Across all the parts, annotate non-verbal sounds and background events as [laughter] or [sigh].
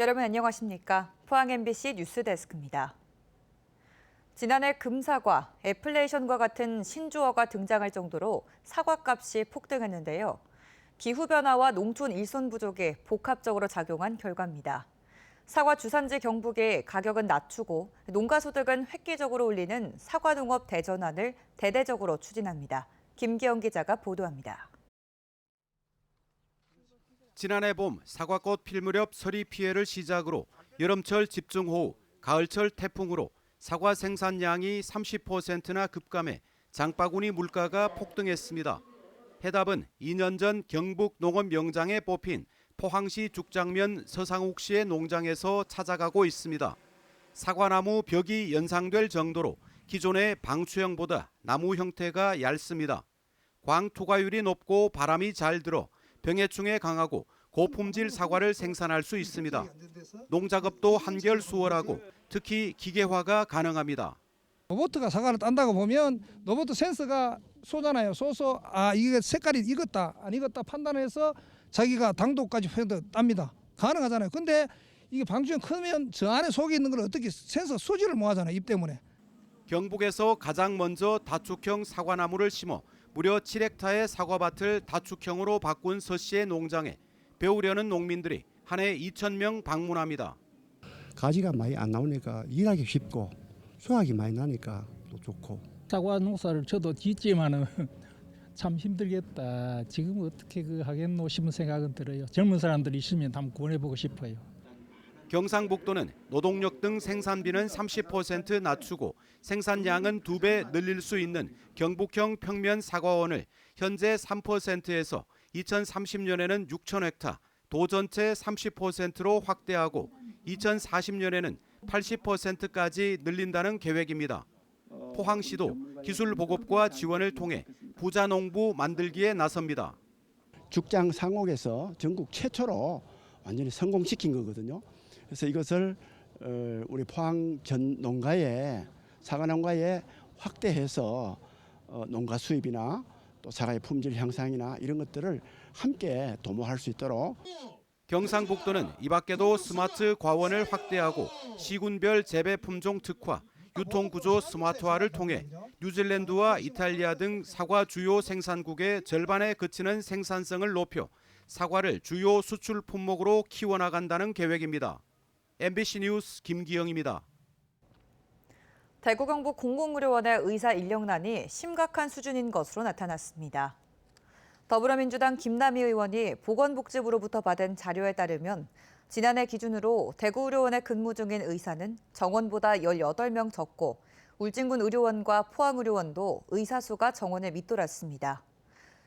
여러분 안녕하십니까? 포항 MBC 뉴스데스크입니다. 지난해 금사과, 애플레이션과 같은 신조어가 등장할 정도로 사과값이 폭등했는데요. 기후변화와 농촌 일손 부족이 복합적으로 작용한 결과입니다. 사과 주산지 경북이 가격은 낮추고 농가 소득은 획기적으로 올리는 사과 농업 대전환을 대대적으로 추진합니다. 김기영 기자가 보도합니다. 지난해 봄 사과꽃 필 무렵 서리 피해를 시작으로 여름철 집중호우, 가을철 태풍으로 사과 생산량이 30%나 급감해 장바구니 물가가 폭등했습니다. 해답은 2년 전 경북 농업 명장에 뽑힌 포항시 죽장면 서상욱 씨의 농장에서 찾아가고 있습니다. 사과나무 벽이 연상될 정도로 기존의 방수형보다 나무 형태가 얇습니다. 광 투과율이 높고 바람이 잘 들어 병해충에 강하고 고품질 사과를 생산할 수 있습니다. 농작업도 한결 수월하고 특히 기계화가 가능합니다. 로봇가 사과를 딴다고 보면 로봇 센서가 쏘잖아요. 쏘서 아 이게 색깔이 익었다 안 익었다 판단해서 자기가 당도까지 땁니다. 가능하잖아요. 근데 이게 방주형 크면 저 안에 속에 있는 걸 어떻게 센서 소지를 못 하잖아요. 입 때문에. 경북에서 가장 먼저 다축형 사과나무를 심어 무려 7헥타의 사과밭을 다축형으로 바꾼 서 씨의 농장에 배우려는 농민들이 한 해 2천 명 방문합니다. 가지가 많이 안 나오니까 일하기 쉽고 수확이 많이 나니까 또 좋고 사과 농사를 저도 짓지만은 [laughs] 참 힘들겠다. 지금 어떻게 그 하겠노 싶은 생각은 들어요. 젊은 사람들이 있으면 한번 구원해보고 싶어요. 경상북도는 노동력 등 생산비는 30% 낮추고 생산량은 두배 늘릴 수 있는 경북형 평면 사과원을 현재 3%에서 2030년에는 6천 헥타, 도 전체 30%로 확대하고 2040년에는 80%까지 늘린다는 계획입니다. 포항시도 기술 보급과 지원을 통해 부자 농부 만들기에 나섭니다. 죽장 상옥에서 전국 최초로 완전히 성공시킨 거거든요. 그래서 이것을 어, 우리 포항 전 농가에 사과 농가에 확대해서 어, 농가 수입이나 또 사과의 품질 향상이나 이런 것들을 함께 도모할 수 있도록 경상북도는 이 밖에도 스마트 과원을 확대하고 시군별 재배 품종 특화, 유통 구조 스마트화를 통해 뉴질랜드와 이탈리아 등 사과 주요 생산국의 절반에 그치는 생산성을 높여 사과를 주요 수출 품목으로 키워나간다는 계획입니다. MBC 뉴스 김기영입니다. 대구 경북 공공의료원의 의사 인력난이 심각한 수준인 것으로 나타났습니다. 더불어민주당 김남희 의원이 보건복지부로부터 받은 자료에 따르면 지난해 기준으로 대구의료원에 근무 중인 의사는 정원보다 18명 적고 울진군 의료원과 포항의료원도 의사 수가 정원에 밑돌았습니다.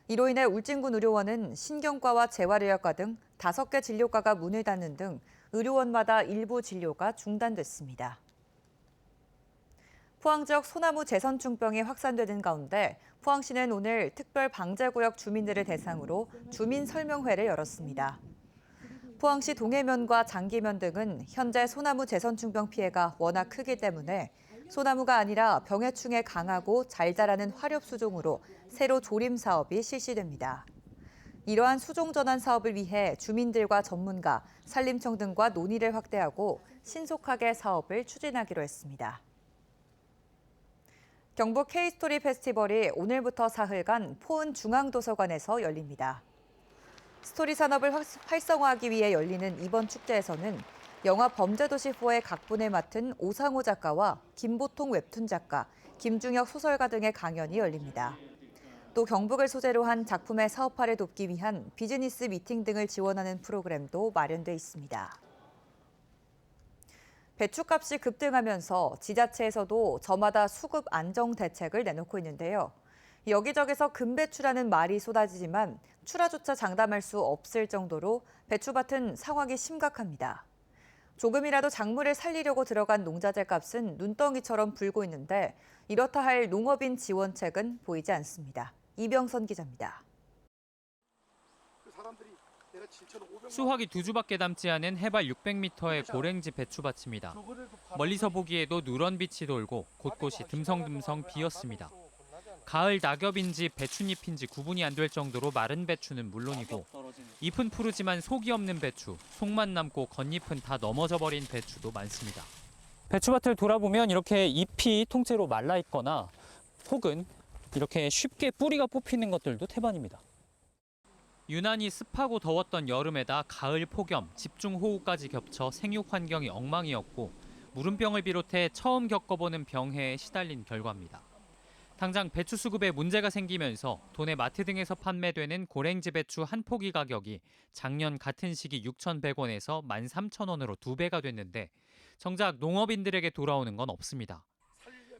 이로 인해 울진군 의료원은 신경과와 재활의학과 등 5개 진료과가 문을 닫는 등 의료원마다 일부 진료가 중단됐습니다. 포항 지역 소나무 재선충병이 확산되는 가운데 포항시는 오늘 특별 방제구역 주민들을 대상으로 주민 설명회를 열었습니다. 포항시 동해면과 장기면 등은 현재 소나무 재선충병 피해가 워낙 크기 때문에 소나무가 아니라 병해충에 강하고 잘 자라는 화렵 수종으로 새로 조림 사업이 실시됩니다. 이러한 수종 전환 사업을 위해 주민들과 전문가, 산림청 등과 논의를 확대하고 신속하게 사업을 추진하기로 했습니다. 경북 K스토리 페스티벌이 오늘부터 사흘간 포은 중앙도서관에서 열립니다. 스토리 산업을 활- 활성화하기 위해 열리는 이번 축제에서는 영화 범죄도시4의 각본을 맡은 오상호 작가와 김보통 웹툰 작가, 김중혁 소설가 등의 강연이 열립니다. 또 경북을 소재로 한 작품의 사업화를 돕기 위한 비즈니스 미팅 등을 지원하는 프로그램도 마련돼 있습니다. 배추값이 급등하면서 지자체에서도 저마다 수급 안정 대책을 내놓고 있는데요. 여기저기서 금배추라는 말이 쏟아지지만 출하조차 장담할 수 없을 정도로 배추밭은 상황이 심각합니다. 조금이라도 작물을 살리려고 들어간 농자재 값은 눈덩이처럼 불고 있는데 이렇다 할 농업인 지원책은 보이지 않습니다. 이병선 기자입니다. 수확이 두 주밖에 남지 않은 해발 600m의 고랭지 배추밭입니다. 멀리서 보기에도 누런 빛이 돌고 곳곳이 듬성듬성 비었습니다. 가을 낙엽인지 배춧잎인지 구분이 안 될 정도로 마른 배추는 물론이고 잎은 푸르지만 속이 없는 배추, 속만 남고 겉잎은 다 넘어져 버린 배추도 많습니다. 배추밭을 돌아보면 이렇게 잎이 통째로 말라 있거나 혹은 이렇게 쉽게 뿌리가 뽑히는 것들도 태반입니다. 유난히 습하고 더웠던 여름에다 가을 폭염, 집중 호우까지 겹쳐 생육 환경이 엉망이었고 물음병을 비롯해 처음 겪어보는 병해에 시달린 결과입니다. 당장 배추 수급에 문제가 생기면서 도내 마트 등에서 판매되는 고랭지 배추 한 포기 가격이 작년 같은 시기 6,100원에서 13,000원으로 두 배가 됐는데 정작 농업인들에게 돌아오는 건 없습니다.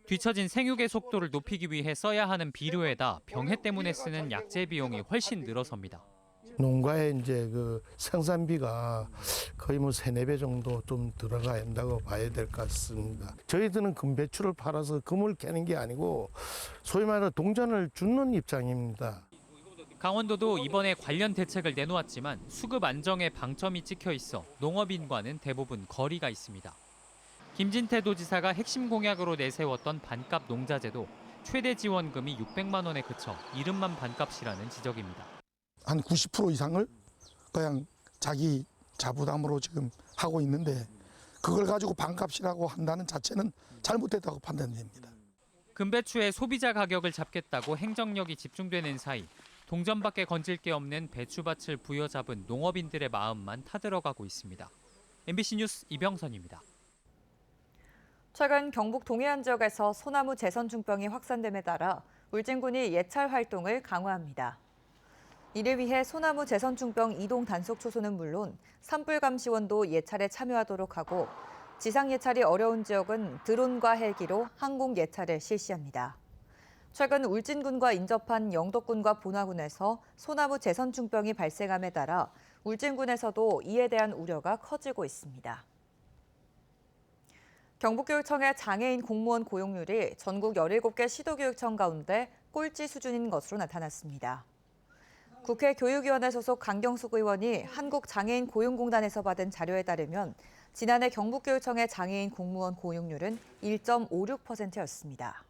뒤처진 생육의 속도를 높이기 위해 써야 하는 비료에다 병해 때문에 쓰는 약재 비용이 훨씬 늘어섭니다. 농가의 이제 그 생산비가 거의 뭐 세네 배 정도 좀 들어가야 한다고 봐야 될 것 같습니다. 저희들은 금배추를 팔아서 금을 깨는 게 아니고 소위 말해 동전을 주는 입장입니다. 강원도도 이번에 관련 대책을 내놓았지만 수급 안정에 방점이 찍혀 있어 농업인과는 대부분 거리가 있습니다. 김진태 도지사가 핵심 공약으로 내세웠던 반값 농자재도 최대 지원금이 600만 원에 그쳐 이름만 반값이라는 지적입니다. 한 90% 이상을 그냥 자기 자부담으로 지금 하고 있는데 그걸 가지고 반값이라고 한다는 자체는 잘못됐다고 판단됩니다. 금배추의 소비자 가격을 잡겠다고 행정력이 집중되는 사이 동전밖에 건질 게 없는 배추밭을 부여잡은 농업인들의 마음만 타들어가고 있습니다. MBC 뉴스 이병선입니다. 최근 경북 동해안 지역에서 소나무 재선 중병이 확산됨에 따라 울진군이 예찰 활동을 강화합니다. 이를 위해 소나무 재선 중병 이동 단속 초소는 물론 산불 감시원도 예찰에 참여하도록 하고 지상 예찰이 어려운 지역은 드론과 헬기로 항공 예찰을 실시합니다. 최근 울진군과 인접한 영덕군과 본화군에서 소나무 재선 중병이 발생함에 따라 울진군에서도 이에 대한 우려가 커지고 있습니다. 경북교육청의 장애인 공무원 고용률이 전국 17개 시도교육청 가운데 꼴찌 수준인 것으로 나타났습니다. 국회 교육위원회 소속 강경숙 의원이 한국장애인 고용공단에서 받은 자료에 따르면 지난해 경북교육청의 장애인 공무원 고용률은 1.56%였습니다.